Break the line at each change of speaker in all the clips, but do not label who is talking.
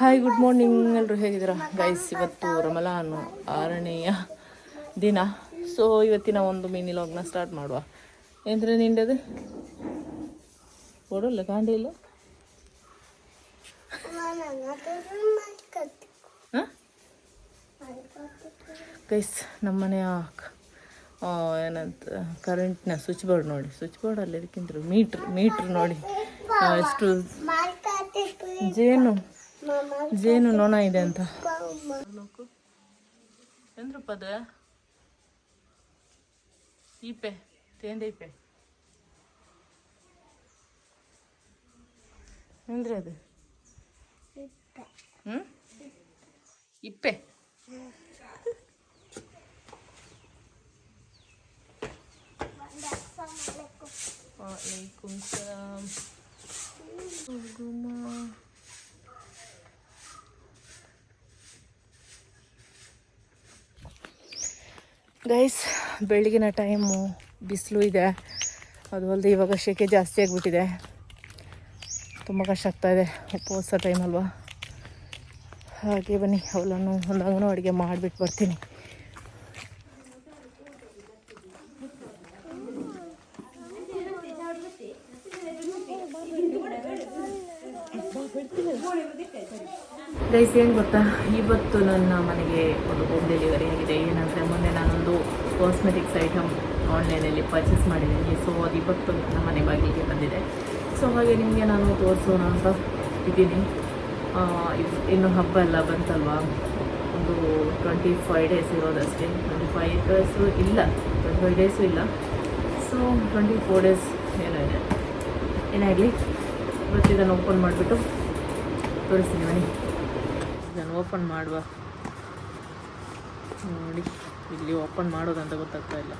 Hi good morning ಎಲ್ಲರೂ ಹೇಗಿದ್ದೀರಾ? Guys ಇವತ್ತು ರಮಲಾನು ಆರನೆಯ ದಿನ. ಸೊ ಇವತ್ತಿನ ಒಂದು ಮಿನಿ ಲಾಗ್ನ ಸ್ಟಾರ್ಟ್ ಮಾಡುವ. ಏನಂದ್ರೆ ನಿಂಡದು ಓಡಲ್ಲ ಕಾಂಡ ಇಲ್ಲ? ಗೈಸ್ ನಮ್ಮನೆಯ ಏನಂತ ಕರೆಂಟ್ನ ಸ್ವಿಚ್ ಬೋರ್ಡ್ ನೋಡಿ. ಸ್ವಿಚ್ ಬೋರ್ಡಲ್ಲಿ ಇದಕ್ಕಿಂತ ಮೀಟ್ರ್ ಮೀಟ್ರ್ ನೋಡಿ. ಎಷ್ಟು ಜೇನು ಜೇನು ನೊಣ ಇದೆ ಅಂತ ಎಂದ್ರಪ್ಪದ ಈಪೆ ತೇಂದೆ ಈಪೆ ಎಂದ್ರೆ ಅದು ಹ್ಮ್ ಇಪ್ಪೆ ವಾಲೇಕುಮ್ ಗೈಸ್ ಬೆಳಗಿನ ಟೈಮು ಬಿಸಿಲು ಇದೆ ಅದು ಅಲ್ಲದೆ ಇವಾಗ ಶೆಕೆ ಜಾಸ್ತಿ ಆಗಿಬಿಟ್ಟಿದೆ ತುಂಬ ಕಷ್ಟ ಆಗ್ತಾಯಿದೆ ಉಪವಾಸ ಟೈಮ್ ಅಲ್ವಾ ಹಾಗೆ ಬನ್ನಿ ಅವಳನ್ನು ಒಂದಾಗೂ ಅಡುಗೆ ಮಾಡಿಬಿಟ್ಟು ಬರ್ತೀನಿ ಗೈಸ್ ಏನು ಗೊತ್ತಾ? ಇವತ್ತು ನನ್ನ ಮನೆಗೆ ಒಂದು ಹೋಮ್ ಡೆಲಿವರಿ ಆಗಿದೆ. ಏನಂದರೆ, ಮೊನ್ನೆ ನಾನೊಂದು ಕಾಸ್ಮೆಟಿಕ್ಸ್ ಐಟಮ್ ಆನ್ಲೈನಲ್ಲಿ ಪರ್ಚೇಸ್ ಮಾಡಿದ್ದೀನಿ. ಸೊ ಅದು ಇವತ್ತು ನಮ್ಮ ಮನೆ ಬಾಗಿಲಿಗೆ ಬಂದಿದೆ. ಸೊ ಹಾಗೆ ನಿಮಗೆ ನಾನು ತೋರಿಸೋಣ ಅಂತ ಇದ್ದೀನಿ. ಇನ್ನು ಹಬ್ಬ ಎಲ್ಲ ಬಂತಲ್ವಾ? ಒಂದು ಟ್ವೆಂಟಿ ಫೈವ್ ಡೇಸ್ ಇರೋದಷ್ಟೇ. ಟ್ವೆಂಟಿ ಫೈವ್ ಡೇಸು ಇಲ್ಲ. ಟ್ವೆಂಟಿ ಫೈವ್ ಡೇಸು ಇಲ್ಲ. ಸೊ ಟ್ವೆಂಟಿ ಫೋರ್ ಡೇಸ್ ಏನೋ ಇದೆ. ಏನಾಗಲಿ? ಇವತ್ತು ಇದನ್ನು ಓಪನ್ ಮಾಡಿಬಿಟ್ಟು ತೋರಿಸ್ತೀನಿ ಇದನ್ನು ಓಪನ್ ಮಾಡುವ. ನೋಡಿ ಇಲ್ಲಿ ಓಪನ್ ಮಾಡೋದಂತ ಗೊತ್ತಾಗ್ತಾ ಇಲ್ಲ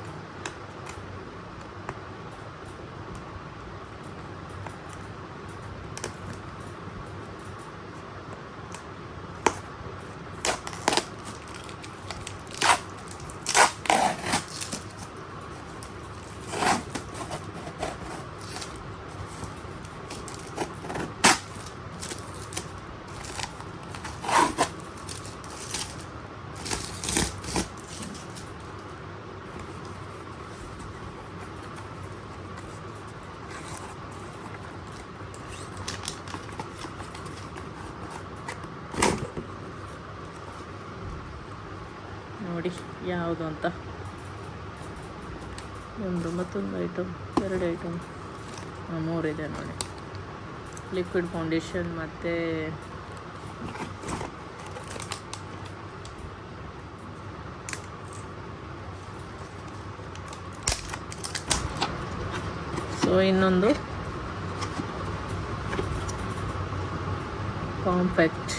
ನೋಡಿ ಯಾವುದು ಅಂತ? ಒಂದು, ಮತ್ತೊಂದು ಐಟಮ್ ಎರಡು ಐಟಮ್ ಮೂರಿದೆ ನೋಡಿ. ಲಿಕ್ವಿಡ್ ಫೌಂಡೇಶನ್ ಮತ್ತು ಸೊ ಇನ್ನೊಂದು ಕಾಂಪ್ಯಾಕ್ಟ್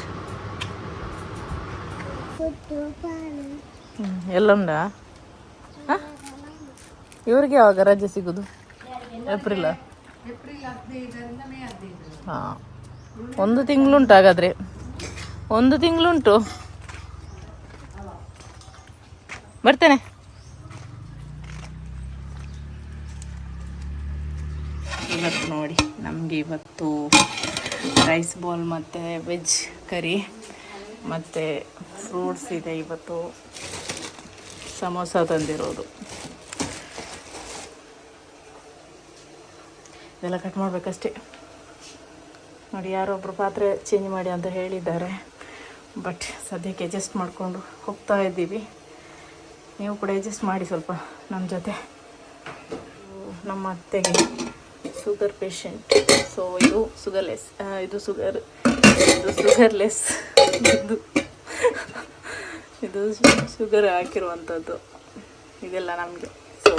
ಎಲ್ಲುಂಡ ಇವ್ರಿಗೆ ಯಾವಾಗ ರಜೆ ಸಿಗುದು? ಏಪ್ರಿಲ್? ಹಾಂ. ಒಂದು ತಿಂಗಳುಂಟು ಹಾಗಾದ್ರೆ ಒಂದು ತಿಂಗಳುಂಟು. ಬರ್ತೇನೆ. ಇವತ್ತು ನೋಡಿ, ನಮಗೆ ಇವತ್ತು ರೈಸ್ ಬಾಲ್ ಮತ್ತು ವೆಜ್ ಕರಿ ಮತ್ತು ಫ್ರೂಟ್ಸ್ ಇದೆ ಇವತ್ತು. ಸಮೋಸ ತಂದಿರೋದು. ಇದೆಲ್ಲ ಕಟ್ ಮಾಡಬೇಕಷ್ಟೇ. ನೋಡಿ ಯಾರೊಬ್ಬರು ಪಾತ್ರೆ ಚೇಂಜ್ ಮಾಡಿ ಅಂತ ಹೇಳಿದ್ದಾರೆ. ಬಟ್ ಸದ್ಯಕ್ಕೆ ಅಡ್ಜಸ್ಟ್ ಮಾಡಿಕೊಂಡು ಹೋಗ್ತಾ ಇದ್ದೀವಿ. ನೀವು ಕೂಡ ಅಡ್ಜಸ್ಟ್ ಮಾಡಿ ಸ್ವಲ್ಪ ನಮ್ಮ ಜೊತೆ. ನಮ್ಮ ಅತ್ತೆಗೆ ಶುಗರ್ ಪೇಷಂಟ್ ಸೊ ಇದು ಸುಗರ್ಲೆಸ್ ಇದು ಸುಗರ್ ಇದು ಸುಗರ್ಲೆಸ್ ಇದು ಇದು ಶುಗರ್ ಹಾಕಿರುವಂಥದ್ದು ಇದೆಲ್ಲ ನಮಗೆ ಸೊ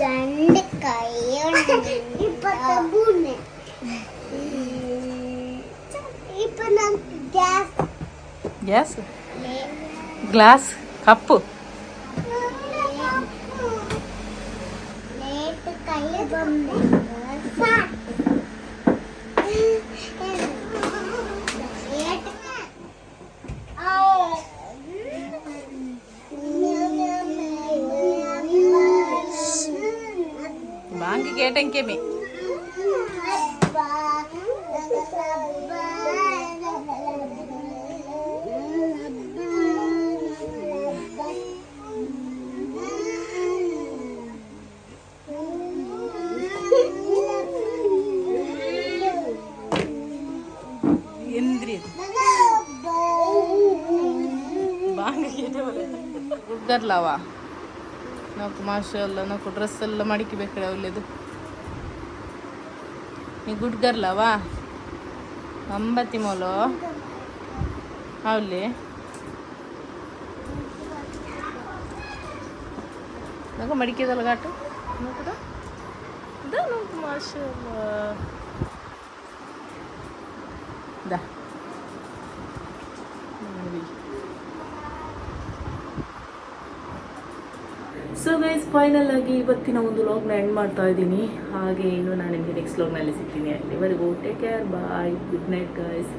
രണ്ട് കൈയുണ്ട് Pata glass, Ipa nang Glass. Kapu. ಗುಡ್ಗರ್ಲವ నాకు ಮಾಷಲ್ಲ నాకు ಡ್ರೆಸ್ ಎಲ್ಲ ಮಡಿಕಬೇಕಡೆ ಒಳ್ಳೆದು ನೀ ಗುಡ್ಗರ್ಲವಾ ಅಂಬತ್ತಿ ಮೊಲೋ ಅವಲ್ಲಿ నాకు మడికేదల ఘాటు కదా దా నాకు మాషల్లా దా ಸೊ ಗೈಸ್ ಫೈನಲ್ ಆಗಿ ಇವತ್ತಿನ ಒಂದು ಲಾಗ್ನ ಎಂಡ್ ಮಾಡ್ತಾ ಇದ್ದೀನಿ. ಹಾಗೆ ಇನ್ನು ನಾನು ನಿಮಗೆ ನೆಕ್ಸ್ಟ್ ಲಾಗ್ನಲ್ಲಿ ಸಿಗ್ತೀನಿ. ಅಲ್ಲಿವರೆಗೂ take care bye good night guys